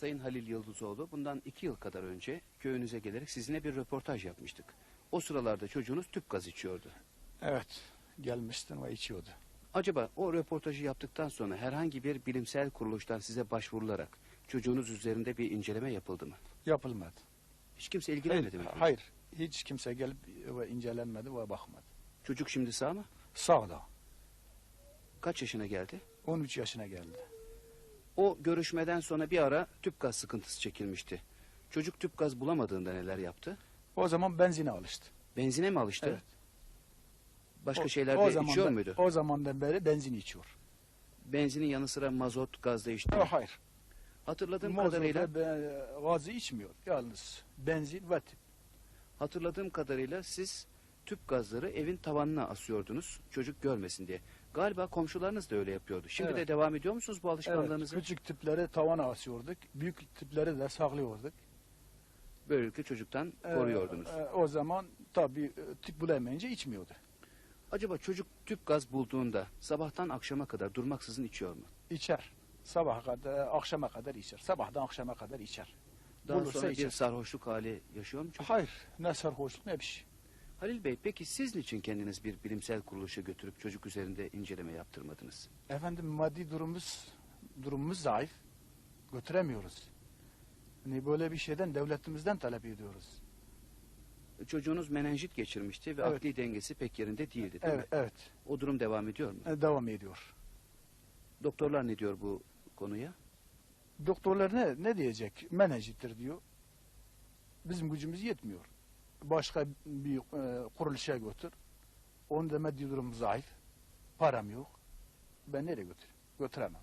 Sayın Halil Yıldızoğlu bundan iki yıl kadar önce köyünüze gelerek sizinle bir röportaj yapmıştık. O sıralarda çocuğunuz tüp gaz içiyordu. Evet, gelmiştin ve içiyordu. Acaba o röportajı yaptıktan sonra herhangi bir bilimsel kuruluştan size başvurularak çocuğunuz üzerinde bir inceleme yapıldı mı? Yapılmadı. Hiç kimse ilgilenmedi hayır, mi? hayır, hiç kimse gelip ve incelenmedi ve bakmadı. Çocuk şimdi sağ mı? Sağda, Kaç yaşına geldi? 13 yaşına geldi. O görüşmeden sonra bir ara tüp gaz sıkıntısı çekilmişti. Çocuk tüp gaz bulamadığında neler yaptı? O zaman benzine alıştı. Benzine mi alıştı? Evet. Başka O- şeyler o de içiyor muydu? O zamandan beri benzin içiyor. Benzinin yanı sıra mazot, gaz da içti. mi? O, hayır. Hatırladığım Mazota kadarıyla be- gazı içmiyor. Yalnız benzin ve tüp. hatırladığım kadarıyla siz tüp gazları evin tavanına asıyordunuz çocuk görmesin diye. Galiba komşularınız da öyle yapıyordu. Şimdi de Evet. devam ediyor musunuz bu Evet, alışkanlığınızı? küçük tüpleri tavana asıyorduk. Büyük tüpleri de saklıyorduk. Böylelikle çocuktan Ee, koruyordunuz. e, o zaman tabii e, tüp bulamayınca içmiyordu. Acaba çocuk tüp gaz bulduğunda sabahtan akşama kadar durmaksızın içiyor mu? İçer. Sabaha kadar, akşama kadar içer. Sabahtan akşama kadar içer. Daha Bulursa sonra içer. bir sarhoşluk hali yaşıyor mu çocuk? Hayır. Ne sarhoşluk ne bir şey. Halil Bey peki siz niçin kendiniz bir bilimsel kuruluşa götürüp çocuk üzerinde inceleme yaptırmadınız? Efendim maddi durumumuz durumumuz zayıf. Götüremiyoruz. Hani böyle bir şeyden devletimizden talep ediyoruz. Çocuğunuz menenjit geçirmişti ve Evet. akli dengesi pek yerinde değildi değil Evet, mi? evet. O durum devam ediyor mu? E, Devam ediyor. Doktorlar ne diyor bu konuya? Doktorlar ne ne diyecek? Menajittir diyor. Bizim gücümüz yetmiyor. Başka bir e, kuruluşa götür. Onun da maddi durumu zayıf. Param yok. Ben nereye götüreyim? Götüremem.